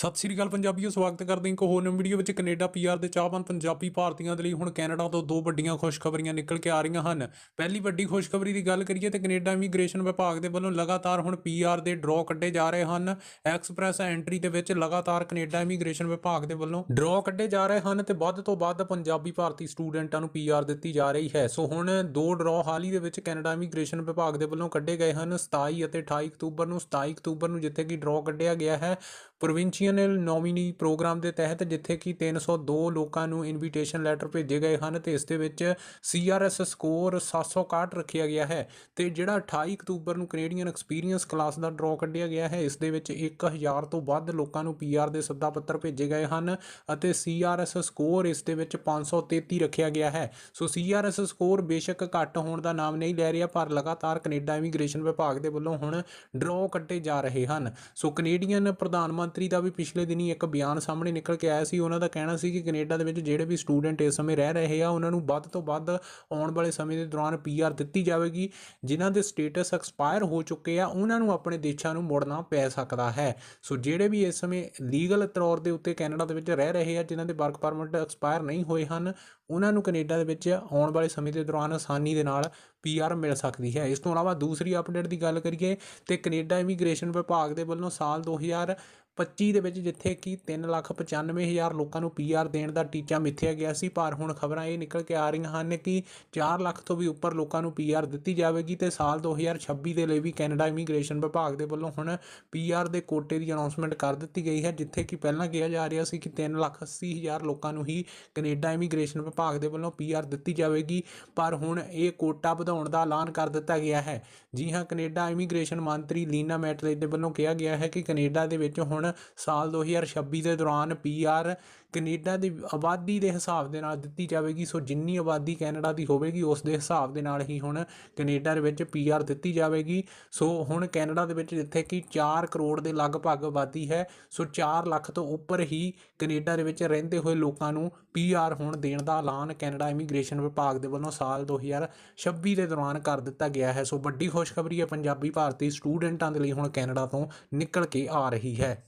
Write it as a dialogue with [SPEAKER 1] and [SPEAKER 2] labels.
[SPEAKER 1] ਸਤਿ ਸ੍ਰੀ ਅਕਾਲ ਪੰਜਾਬੀਓ, ਸਵਾਗਤ ਕਰਦੇ ਹਾਂ ਇੱਕ ਹੋਰ ਨਵੀਂ ਵੀਡੀਓ ਵਿੱਚ। ਕੈਨੇਡਾ ਪੀਆਰ ਦੇ ਚਾਹਵਾਨ ਪੰਜਾਬੀ ਭਾਰਤੀਆਂ ਦੇ ਲਈ ਹੁਣ ਕੈਨੇਡਾ ਤੋਂ ਦੋ ਵੱਡੀਆਂ ਖੁਸ਼ਖਬਰੀਆਂ ਨਿਕਲ ਕੇ ਆ ਰਹੀਆਂ ਹਨ। ਪਹਿਲੀ ਵੱਡੀ ਖੁਸ਼ਖਬਰੀ ਦੀ ਗੱਲ ਕਰੀਏ ਤੇ ਕੈਨੇਡਾ ਇਮੀਗ੍ਰੇਸ਼ਨ ਵਿਭਾਗ ਦੇ ਵੱਲੋਂ ਲਗਾਤਾਰ ਹੁਣ ਪੀਆਰ ਦੇ ਡਰਾਅ ਕੱਢੇ ਜਾ ਰਹੇ ਹਨ। ਐਕਸਪ੍ਰੈਸ ਐਂਟਰੀ ਦੇ ਵਿੱਚ ਲਗਾਤਾਰ ਕੈਨੇਡਾ ਇਮੀਗ੍ਰੇਸ਼ਨ ਵਿਭਾਗ ਦੇ ਵੱਲੋਂ ਡਰਾਅ ਕੱਢੇ ਜਾ ਰਹੇ ਹਨ ਤੇ ਵੱਧ ਤੋਂ ਵੱਧ ਪੰਜਾਬੀ ਭਾਰਤੀ ਸਟੂਡੈਂਟਾਂ ਨੂੰ ਪੀਆਰ ਦਿੱਤੀ ਜਾ ਰਹੀ ਹੈ। ਸੋ ਹੁਣ ਦੋ ਡਰਾਅ ਹਾਲ ਹੀ ਦੇ ਵਿੱਚ ਕੈਨੇਡਾ ਇਮੀਗ੍ਰੇਸ਼ਨ ਵਿਭਾਗ ਦੇ ਵੱਲੋਂ ਕੱਢੇ ਗਏ ਹਨ। 27 ਅਤੇ 28 ਅਕਤੂਬਰ ਨੂੰ 27 ਅਕਤੂਬਰ ਨੂੰ ਜਿੱਥੇ ਕਿ ਡਰਾਅ ਕੱਢਿਆ ਗਿਆ ਹੈ ਪ੍ਰੋਵਿੰਸ਼ੀਅਲ ਨੋਮੀਨੀ ਪ੍ਰੋਗਰਾਮ ਦੇ ਤਹਿਤ ਜਿੱਥੇ ਕਿ 302 ਲੋਕਾਂ ਨੂੰ ਇਨਵੀਟੇਸ਼ਨ ਲੈਟਰ ਭੇਜੇ ਗਏ ਹਨ ਤੇ ਇਸ ਦੇ ਵਿੱਚ ਸੀਆਰਐਸ ਸਕੋਰ 761 ਰੱਖਿਆ ਗਿਆ ਹੈ ਤੇ ਜਿਹੜਾ 28 ਅਕਤੂਬਰ ਨੂੰ ਕੈਨੇਡੀਅਨ ਐਕਸਪੀਰੀਅੰਸ ਕਲਾਸ ਦਾ ਡਰਾਅ ਕੱਢਿਆ ਗਿਆ ਹੈ, ਇਸ ਦੇ ਵਿੱਚ 1000 ਤੋਂ ਵੱਧ ਲੋਕਾਂ ਨੂੰ ਪੀਆਰ ਦੇ ਸੱਦਾ ਪੱਤਰ ਭੇਜੇ ਗਏ ਹਨ ਅਤੇ ਸੀਆਰਐਸ ਸਕੋਰ ਇਸ ਦੇ ਵਿੱਚ 533 ਰੱਖਿਆ ਗਿਆ ਹੈ। ਸੋ ਸੀਆਰਐਸ ਸਕੋਰ ਬੇਸ਼ੱਕ ਘੱਟ ਹੋਣ ਦਾ ਨਾਮ ਨਹੀਂ ਲੈ ਰਿਹਾ, ਪਰ ਲਗਾਤਾਰ ਕੈਨੇਡਾ ਇਮੀਗ੍ਰੇਸ਼ਨ ਵਿਭਾਗ ਦੇ ਵੱਲੋਂ ਹੁਣ ਡਰਾਅ ਕੱਢੇ ਜਾ ਰਹੇ ਹਨ। ਸੋ ਕੈਨੇਡੀਅਨ ਪ੍ਰਧਾਨ ਮੰਤਰੀ ਦਾ ਵੀ ਪਿਛਲੇ ਦਿਨੀ ਇੱਕ ਬਿਆਨ ਸਾਹਮਣੇ ਨਿਕਲ ਕੇ ਆਇਆ ਸੀ। ਉਹਨਾਂ ਦਾ ਕਹਿਣਾ ਸੀ ਕਿ ਕੈਨੇਡਾ ਦੇ ਵਿੱਚ ਜਿਹੜੇ ਵੀ ਸਟੂਡੈਂਟ ਇਸ ਸਮੇਂ ਰਹਿ ਰਹੇ ਆ, ਉਹਨਾਂ ਨੂੰ ਵੱਧ ਤੋਂ ਵੱਧ ਆਉਣ ਵਾਲੇ ਸਮੇਂ ਦੇ ਦੌਰਾਨ ਪੀਆਰ ਦਿੱਤੀ ਜਾਵੇਗੀ, ਜਿਨ੍ਹਾਂ ਦੇ ਸਟੇਟਸ ਐਕਸਪਾਇਰ ਹੋ ਚੁੱਕੇ ਆ, ਉਹਨਾਂ ਨੂੰ ਆਪਣੇ ਦੇਸ਼ਾਂ ਨੂੰ ਮੁੜਨਾ ਪੈ ਸਕਦਾ ਹੈ। ਸੋ ਜਿਹੜੇ ਵੀ ਇਸ ਸਮੇਂ ਲੀਗਲ ਤੌਰ ਦੇ ਉੱਤੇ ਕੈਨੇਡਾ ਦੇ ਵਿੱਚ ਰਹਿ ਰਹੇ ਆ, ਜਿਨ੍ਹਾਂ ਦੇ ਵਰਕ ਪਰਮਿਟ ਐਕਸਪਾਇਰ ਨਹੀਂ ਹੋਏ ਹਨ ਉਹਨਾਂ ਨੂੰ ਕੈਨੇਡਾ ਦੇ ਵਿੱਚ ਆਉਣ ਵਾਲੇ ਸਮੇਂ ਦੇ ਦੌਰਾਨ ਆਸਾਨੀ ਦੇ ਨਾਲ ਪੀਆਰ ਮਿਲ ਸਕਦੀ ਹੈ। ਇਸ ਤੋਂ ਇਲਾਵਾ ਦੂਸਰੀ ਅਪਡੇਟ ਦੀ ਗੱਲ ਕਰੀਏ ਤੇ ਕੈਨੇਡਾ ਇਮੀਗ੍ਰੇਸ਼ਨ ਵਿਭਾਗ ਦੇ ਵੱਲੋਂ ਸਾਲ 2025 ਦੇ ਵਿੱਚ ਜਿੱਥੇ ਕਿ 395000 ਲੋਕਾਂ ਨੂੰ ਪੀਆਰ ਦੇਣ ਦਾ ਟੀਚਾ ਮਿੱਥਿਆ ਗਿਆ ਸੀ, ਪਰ ਹੁਣ ਖਬਰਾਂ ਇਹ ਨਿਕਲ ਕੇ ਆ ਰਹੀਆਂ ਹਨ ਕਿ 4 ਲੱਖ ਤੋਂ ਵੀ ਉੱਪਰ ਲੋਕਾਂ ਨੂੰ ਪੀਆਰ ਦਿੱਤੀ ਜਾਵੇਗੀ ਤੇ ਸਾਲ 2026 ਦੇ ਲਈ ਵੀ ਕੈਨੇਡਾ ਇਮੀਗ੍ਰੇਸ਼ਨ ਵਿਭਾਗ ਦੇ ਵੱਲੋਂ ਹੁਣ ਪੀਆਰ ਦੇ ਕੋਟੇ ਦੀ ਅਨਾਉਂਸਮੈਂਟ ਕਰ ਦਿੱਤੀ ਗਈ ਹੈ, ਜਿੱਥੇ ਕਿ ਪਹਿਲਾਂ ਕਿਹਾ ਜਾ ਰਿਹਾ ਸੀ ਕਿ 380000 ਲੋਕਾਂ ਨੂੰ ਹੀ ਕੈਨੇਡਾ ਇਮੀਗ੍ਰੇਸ਼ਨ ਵਿਭਾਗ ਦੇ ਵੱਲੋਂ ਪੀਆਰ ਦਿੱਤੀ ਜਾਵੇਗੀ, ਪਰ ਹੁਣ ਇਹ ਕੋਟਾ ਵਧਾਉਣ ਦਾ ਐਲਾਨ ਕਰ ਦਿੱਤਾ ਗਿਆ ਹੈ। ਜੀ ਹਾਂ, ਕੈਨੇਡਾ ਇਮੀਗ੍ਰੇਸ਼ਨ ਮੰਤਰੀ ਲੀਨਾ ਮੈਟਲੇ ਦੇ ਵੱਲੋਂ ਕਿਹਾ ਗਿਆ ਹੈ ਕਿ ਕੈਨੇਡਾ ਦੇ ਵਿੱਚ ਹੁਣ ਸਾਲ 2026 ਦੇ ਦੌਰਾਨ ਪੀਆਰ ਕੈਨੇਡਾ ਦੀ ਆਬਾਦੀ ਦੇ ਹਿਸਾਬ ਦੇ ਨਾਲ ਦਿੱਤੀ ਜਾਵੇਗੀ, ਸੋ ਜਿੰਨੀ ਆਬਾਦੀ ਕੈਨੇਡਾ ਦੀ ਹੋਵੇਗੀ, ਉਸ ਦੇ ਹਿਸਾਬ ਦੇ ਨਾਲ ਹੀ ਹੁਣ ਕੈਨੇਡਾ ਦੇ ਵਿੱਚ ਪੀਆਰ ਦਿੱਤੀ ਜਾਵੇਗੀ। ਸੋ ਹੁਣ ਕੈਨੇਡਾ ਦੇ ਵਿੱਚ ਜਿੱਥੇ ਕਿ 4 ਕਰੋੜ ਦੇ ਲਗਭਗ ਆਬਾਦੀ ਹੈ, ਸੋ 4 ਲੱਖ ਤੋਂ ਉੱਪਰ ਹੀ ਕੈਨੇਡਾ ਦੇ ਵਿੱਚ ਰਹਿੰਦੇ ਹੋਏ ਲੋਕਾਂ ਨੂੰ ਪੀਆਰ ਹੁਣ ਦੇਣ ਦਾ ਐਲਾਨ ਕੈਨੇਡਾ ਇਮੀਗ੍ਰੇਸ਼ਨ ਵਿਭਾਗ ਦੇ ਵੱਲੋਂ ਸਾਲ 2026 ਦੇ ਦੌਰਾਨ ਕਰ ਦਿੱਤਾ ਗਿਆ ਹੈ। ਸੋ ਵੱਡੀ ਖੁਸ਼ਖਬਰੀ ਹੈ ਪੰਜਾਬੀ ਭਾਰਤੀ ਸਟੂਡੈਂਟਾਂ ਦੇ ਲਈ ਹੁਣ ਕੈਨੇਡਾ ਤੋਂ ਨਿਕਲ ਕੇ ਆ ਰਹੀ ਹੈ।